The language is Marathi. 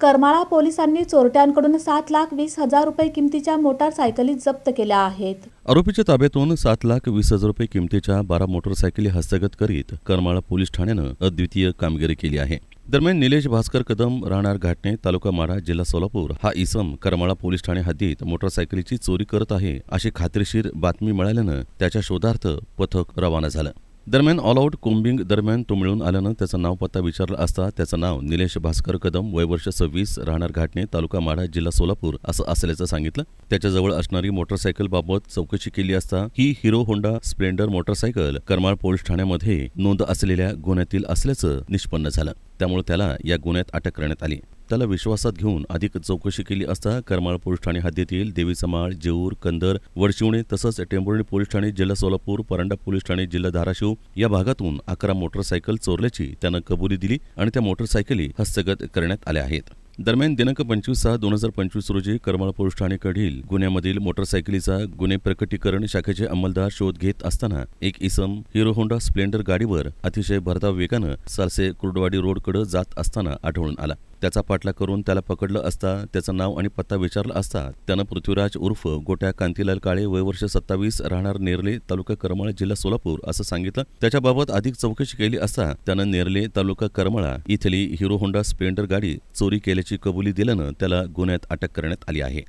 करमाळा पोलिसांनी चोरट्यांकडून सात लाख वीस हजार रुपये किमतीच्या मोटारसायकली जप्त केल्या आहेत. आरोपीच्या ताब्यातून सात लाख वीस हजार रुपये किमतीच्या बारा मोटरसायकली हस्तगत करीत करमाळा पोलीस ठाण्यानं अद्वितीय कामगिरी केली आहे. दरम्यान निलेश भास्कर कदम राहणार घाटणे तालुका माढा जिल्हा सोलापूर हा इसम करमाळा पोलीस ठाणे हद्दीत मोटरसायकलीची चोरी करत आहे अशी खात्रीशीर बातमी मिळाल्यानं त्याच्या शोधार्थ पथक रवाना झालं. दरम्यान ऑल आऊट कोम्बिंग दरम्यान तो मिळून आल्यानं त्याचं नाव पत्ता विचारला असता त्याचं नाव निलेश भास्कर कदम वय वर्ष सव्वीस राहणार घाटणे तालुका माढा जिल्हा सोलापूर असं असल्याचं सांगितलं. त्याच्याजवळ असणारी मोटरसायकल बाबत चौकशी केली असता ही Hero Honda Splendor motorcycle Karmala police ठाण्यामध्ये नोंद असलेल्या गुन्ह्यातील असल्याचं निष्पन्न झालं. त्यामुळे त्याला या गुन्ह्यात अटक करण्यात आली. त्याला विश्वासात घेऊन अधिक चौकशी केली असता करमाळ पोलीस ठाणे हद्दीतील देवीचा माळ जेऊर कंदर वडशिवणे तसंच टेंभुर्णी पोलीस ठाणे जिल्हा सोलापूर परंडा पोलीस ठाणे जिल्हा धाराशिव या भागातून अकरा मोटरसायकल चोरल्याची त्यानं कबुली दिली आणि त्या मोटरसायकली हस्तगत करण्यात आल्या आहेत. दरम्यान दिनांक पंचवीस सहा दोन हजार पंचवीस रोजी करमाळ पोलीस ठाणेकडील गुन्ह्यामधील मोटरसायकलीचा गुन्हे प्रकटीकरण शाखेचे अंमलदार शोध घेत असताना एक इसम हिरो होंडा स्प्लेंडर गाडीवर अतिशय भरधाव वेगानं सालसे कुर्डवाडी रोडकडे जात असताना आढळून आला. त्याचा पाठला करून त्याला पकडलं असता त्याचं नाव आणि पत्ता विचारला असता त्यानं पृथ्वीराज उर्फ गोट्या कांतीलाल काळे वय वर्ष सत्तावीस राहणार नेरले तालुका करमाळा जिल्हा सोलापूर असं सांगितलं. त्याच्याबाबत अधिक चौकशी केली असता त्यानं नेरले तालुका करमाळा इथली हिरो होंडा स्प्लेंडर गाडी चोरी केल्याची कबुली दिल्यानं त्याला गुन्ह्यात अटक करण्यात आली आहे.